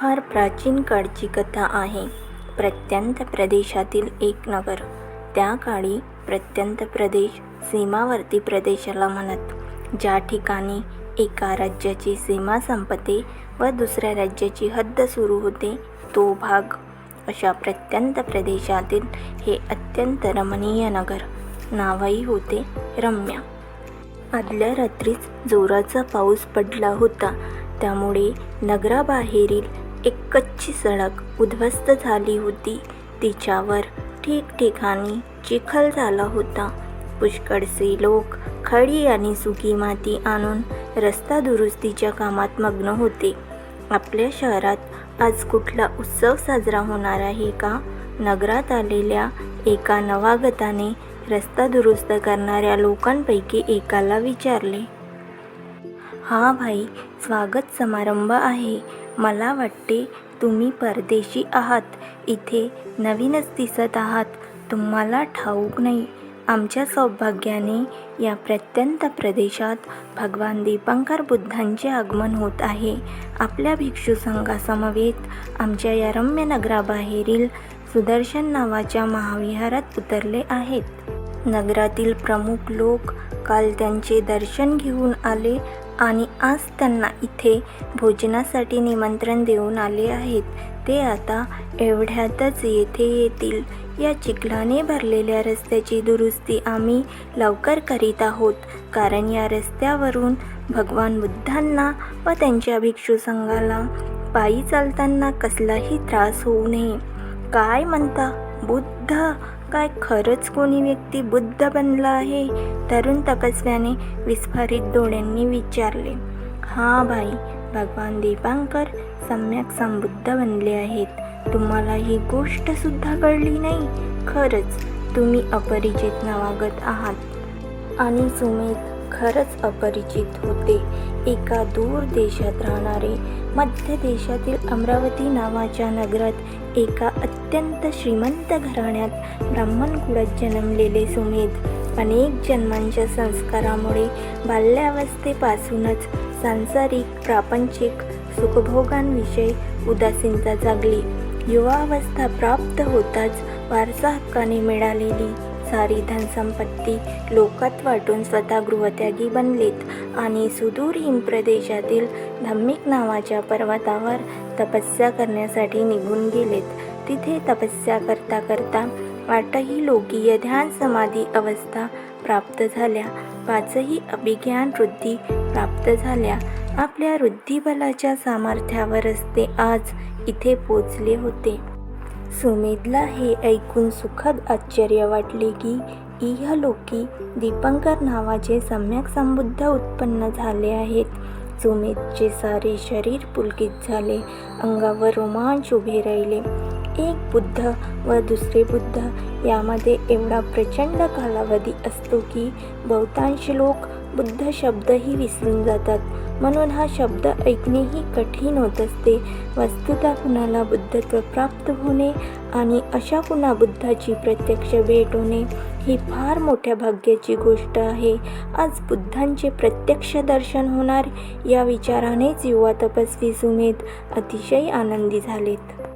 फार प्राचीन काळची कथा आहे. प्रत्यंत प्रदेशातील एक नगर. त्या काळी प्रत्यंत प्रदेश सीमावर्ती प्रदेशाला म्हणत. ज्या ठिकाणी एका राज्याची सीमा संपते व दुसऱ्या राज्याची हद्द सुरू होते तो भाग. अशा प्रत्यंत प्रदेशातील हे अत्यंत रमणीय नगर. नावही होते रम्या. आदल्या रात्रीच जोराचा पाऊस पडला होता. त्यामुळे नगराबाहेरील एक कच्ची सडक उद्ध्वस्त झाली होती. तिच्यावर ठिकठिकाणी चिखल झाला होता. पुष्कळसे लोक खडी आणि सुकी माती आणून रस्ता दुरुस्तीच्या कामात मग्न होते. आपल्या शहरात आज कुठला उत्सव साजरा होणार आहे का? नगरात आलेल्या एका नवागताने रस्ता दुरुस्त करणाऱ्या लोकांपैकी एकाला विचारले. हा भाई स्वागत समारंभ आहे. मला वाटते तुम्ही परदेशी आहात. इथे नवीनच दिसत आहात. तुम्हाला ठाऊक नाही. आमच्या सौभाग्याने या प्रत्यंत प्रदेशात भगवान दीपंकर बुद्धांचे आगमन होत आहे. आपल्या भिक्षू संघासमवेत आमच्या या रम्य नगराबाहेरील सुदर्शन नावाच्या महाविहारात उतरले आहेत. नगरातील प्रमुख लोक काल त्यांचे दर्शन घेऊन आले आणि आज त्यांना इथे भोजनासाठी निमंत्रण देऊन आले आहेत. ते आता एवढ्यातच येथे येतील. या चिखलाने भरलेल्या रस्त्याची दुरुस्ती आम्ही लवकर करीत आहोत. कारण या रस्त्यावरून भगवान बुद्धांना व त्यांच्या भिक्षू संघाला पायी चालताना कसलाही त्रास होऊ नये. काय म्हणता बुद्ध? काय खरंच कोणी व्यक्ती बुद्ध बनला आहे? तरुण तपस्व्याने विस्फारित डोळ्यांनी विचारले. हा भाई भगवान दीपांकर सम्यक संबुद्ध बनले आहेत. तुम्हाला ही गोष्ट सुद्धा कळली नाही? खरंच तुम्ही अपरिचित नवागत आहात. आणि सुमित खरंच अपरिचित होते. एका दूर देशात राहणारे मध्य देशातील अमरावती नावाच्या नगरात एका अत्यंत श्रीमंत घराण्यात ब्राह्मण कुळात जन्मलेले सुमेध अनेक जन्मांच्या संस्कारामुळे बाल्यावस्थेपासूनच सांसारिक प्रापंचिक सुखभोगांविषयी उदासीनता जागली. युवावस्था प्राप्त होताच वारसा हक्काने मिळालेली सारी धनसंपत्ती लोकात वाटून स्वतः गृहत्यागी बनलेत आणि सुदूर हिमप्रदेशातील धम्मिक नावाच्या पर्वतावर तपस्या करण्यासाठी निघून गेलेत. तिथे तपस्या करता करता आठही लोकीय ध्यान समाधी अवस्था प्राप्त झाल्या. पाचही अभिज्ञान वृद्धी प्राप्त झाल्या. आपल्या वृद्धिबलाच्या सामर्थ्यावरच ते आज इथे पोचले होते. सुमेधला हे ऐकून सुखद आश्चर्य वाटले की इहलोकी दीपंकर नावाचे सम्यक संबुद्ध उत्पन्न झाले आहेत. सुमेधचे सारे शरीर पुलकित झाले. अंगावर रोमांच उभे राहिले. एक बुद्ध व दुसरे बुद्ध यामध्ये एवढा प्रचंड कालावधी असतो की बहुतांश लोक बुद्ध शब्दही विसरून जातात. म्हणून हा शब्द ऐकणेही कठीण होत असते. वस्तुता कुणाला बुद्धत्व प्राप्त होणे आणि अशा कुणा बुद्धाची प्रत्यक्ष भेट होणे ही फार मोठ्या भाग्याची गोष्ट आहे. आज बुद्धांचे प्रत्यक्ष दर्शन होणार या विचारानेच युवा तपस्वी सुमेध अतिशय आनंदी झालेत.